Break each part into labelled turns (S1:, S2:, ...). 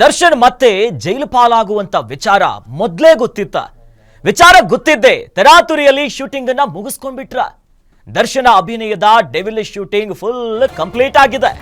S1: ದರ್ಶನ್ ಮತ್ತೆ ಜೈಲು ಪಾಲಾಗುವಂತ ವಿಚಾರ ಮೊದ್ಲೇ ಗೊತ್ತಿತ್ತ. ವಿಚಾರ ಗೊತ್ತಿದ್ದೆ ತರಾತುರಿಯಲ್ಲಿ ಶೂಟಿಂಗ್ ಅನ್ನ ಮುಗಿಸ್ಕೊಂಡ್ಬಿಟ್ರ. ದರ್ಶನ ಅಭಿನಯದ ಡೆವಿಲ್ ಶೂಟಿಂಗ್ ಫುಲ್ ಕಂಪ್ಲೀಟ್ ಆಗಿದೆ.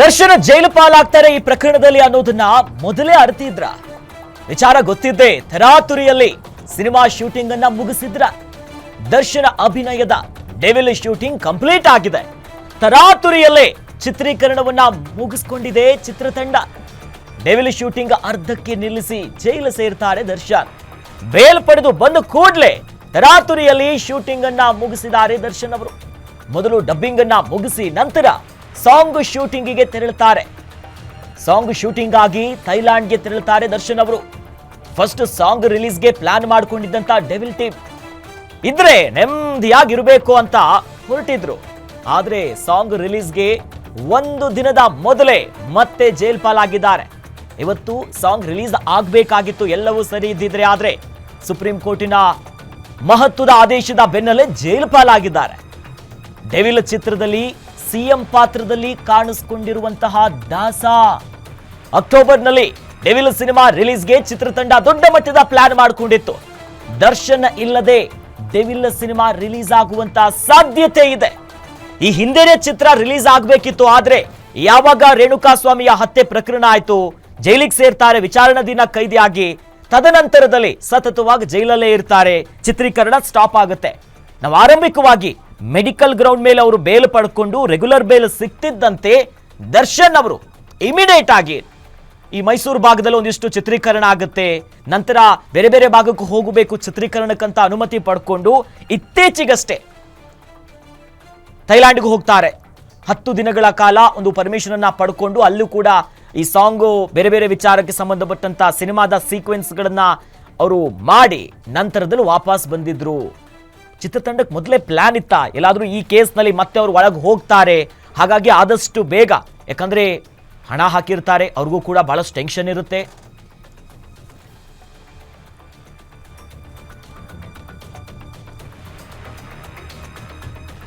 S1: ದರ್ಶನ ಜೈಲು ಪಾಲಾಗ್ತಾರೆ ಈ ಪ್ರಕರಣದಲ್ಲಿ ಅನ್ನೋದನ್ನ ಮೊದಲೇ ಅರ್ತಿದ್ರ. ವಿಚಾರ ಗೊತ್ತಿದ್ದೆ ತರಾತುರಿಯಲ್ಲಿ ಸಿನಿಮಾ ಶೂಟಿಂಗ್ ಅನ್ನ ಮುಗಿಸಿದ್ರ. ದರ್ಶನ ಅಭಿನಯದ ಡೆವಿಲ್ ಶೂಟಿಂಗ್ ಕಂಪ್ಲೀಟ್ ಆಗಿದೆ. ತರಾತುರಿಯಲ್ಲೇ ಚಿತ್ರೀಕರಣವನ್ನ ಮುಗಿಸ್ಕೊಂಡಿದೆ ಚಿತ್ರತಂಡ. ಡೆವಿಲ್ ಶೂಟಿಂಗ್ ಅರ್ಧಕ್ಕೆ ನಿಲ್ಲಿಸಿ ಜೈಲು ಸೇರ್ತಾರೆ ದರ್ಶನ್. ಬೇಲ್ ಪಡೆದು ಬಂದು ಕೂಡಲೇ ತರಾತುರಿಯಲ್ಲಿ ಶೂಟಿಂಗ್ ಅನ್ನ ಮುಗಿಸಿದ್ದಾರೆ ದರ್ಶನ್ ಅವರು. ಮೊದಲು ಡಬ್ಬಿಂಗ್ ಅನ್ನ ಮುಗಿಸಿ ನಂತರ ಸಾಂಗ್ ಶೂಟಿಂಗಿಗೆ ತೆರಳುತ್ತಾರೆ. ಸಾಂಗ್ ಶೂಟಿಂಗ್ ಆಗಿ ಥೈಲ್ಯಾಂಡ್ಗೆ ತೆರಳುತ್ತಾರೆ ದರ್ಶನ್ ಅವರು. ಫಸ್ಟ್ ಸಾಂಗ್ ರಿಲೀಸ್ಗೆ ಪ್ಲಾನ್ ಮಾಡಿಕೊಂಡಿದ್ದಂತ ಡೆವಿಲ್ ಟೀಮ್. ಇದ್ರೆ ನೆಮ್ಮದಿಯಾಗಿರಬೇಕು ಅಂತ ಹೊರಟಿದ್ರು. ಆದ್ರೆ ಸಾಂಗ್ ರಿಲೀಸ್ಗೆ ಒಂದು ದಿನದ ಮೊದಲೇ ಮತ್ತೆ ಜೈಲ್ ಪಾಲಾಗಿದ್ದಾರೆ. ಇವತ್ತು ಸಾಂಗ್ ರಿಲೀಸ್ ಆಗಬೇಕಾಗಿತ್ತು, ಎಲ್ಲವೂ ಸರಿ ಇದ್ದಿದ್ರೆ ಆದ್ರೆ ಸುಪ್ರೀಂ ಕೋರ್ಟಿನ ಮಹತ್ವದ ಆದೇಶದ ಬೆನ್ನಲ್ಲೇ ಜೈಲು ಪಾಲಾಗಿದ್ದಾರೆ. ಡೆವಿಲ್ ಚಿತ್ರದಲ್ಲಿ ಸಿಎಂ ಪಾತ್ರದಲ್ಲಿ ಕಾಣಿಸಿಕೊಂಡಿರುವಂತಹ ದಾಸ. ಅಕ್ಟೋಬರ್ನಲ್ಲಿ ಡೆವಿಲ್ ಸಿನಿಮಾ ರಿಲೀಸ್ಗೆ ಚಿತ್ರತಂಡ ದೊಡ್ಡ ಮಟ್ಟದ ಪ್ಲಾನ್ ಮಾಡಿಕೊಂಡಿತ್ತು. ದರ್ಶನ ಇಲ್ಲದೆ ಡೆವಿಲ್ ಸಿನಿಮಾ ರಿಲೀಸ್ ಆಗುವಂತ ಸಾಧ್ಯತೆ ಇದೆ. ಈ ಹಿಂದೆನೇ ಚಿತ್ರ ರಿಲೀಸ್ ಆಗಬೇಕಿತ್ತು, ಆದ್ರೆ ಯಾವಾಗ ರೇಣುಕಾ ಸ್ವಾಮಿಯ ಹತ್ಯೆ ಪ್ರಕರಣ ಆಯ್ತು, ಜೈಲಿಗೆ ಸೇರ್ತಾರೆ ವಿಚಾರಣಾಧೀನ ಕೈದಿಯಾಗಿ, ತದನಂತರದಲ್ಲಿ ಸತತವಾಗಿ ಜೈಲಲ್ಲೇ ಇರ್ತಾರೆ, ಚಿತ್ರೀಕರಣ ಸ್ಟಾಪ್ ಆಗುತ್ತೆ. ನಾವು ಆರಂಭಿಕವಾಗಿ ಮೆಡಿಕಲ್ ಗ್ರೌಂಡ್ ಮೇಲೆ ಅವರು ಬೇಲ್ ಪಡ್ಕೊಂಡು ರೆಗ್ಯುಲರ್ ಬೇಲ್ ಸಿಕ್ತಿದ್ದಂತೆ ದರ್ಶನ್ ಅವರು ಇಮಿಡಿಯೇಟ್ ಆಗಿ ಈ ಮೈಸೂರು ಭಾಗದಲ್ಲಿ ಒಂದಿಷ್ಟು ಚಿತ್ರೀಕರಣ ಆಗುತ್ತೆ. ನಂತರ ಬೇರೆ ಬೇರೆ ಭಾಗಕ್ಕೂ ಹೋಗಬೇಕು ಚಿತ್ರೀಕರಣಕ್ಕಂತ ಅನುಮತಿ ಪಡ್ಕೊಂಡು ಇತ್ತೀಚೆಗಷ್ಟೇ ಥೈಲ್ಯಾಂಡ್ಗೆ ಹೋಗ್ತಾರೆ. ಹತ್ತು ದಿನಗಳ ಕಾಲ ಒಂದು ಪರ್ಮಿಷನ್ ಅನ್ನ ಪಡ್ಕೊಂಡು ಅಲ್ಲೂ ಕೂಡ ಈ ಸಾಂಗು ಬೇರೆ ಬೇರೆ ವಿಚಾರಕ್ಕೆ ಸಂಬಂಧಪಟ್ಟಂತ ಸಿನಿಮಾದ ಸೀಕ್ವೆನ್ಸ್ಗಳನ್ನ ಅವರು ಮಾಡಿ ನಂತರದಲ್ಲಿ ವಾಪಸ್ ಬಂದಿದ್ರು. ಚಿತ್ರತಂಡಕ್ಕೆ ಮೊದಲೇ ಪ್ಲಾನ್ ಇತ್ತ. ಎಲ್ಲಾದರೂ ಈ ಕೇಸ್ನಲ್ಲಿ ಮತ್ತೆ ಅವರು ಒಳಗೆ ಹೋಗ್ತಾರೆ. ಹಾಗಾಗಿ ಆದಷ್ಟು ಬೇಗ. ಯಾಕಂದರೆ ಹಣ ಹಾಕಿರ್ತಾರೆ, ಅವ್ರಿಗೂ ಕೂಡ ಭಾಳಷ್ಟು ಟೆನ್ಷನ್ ಇರುತ್ತೆ.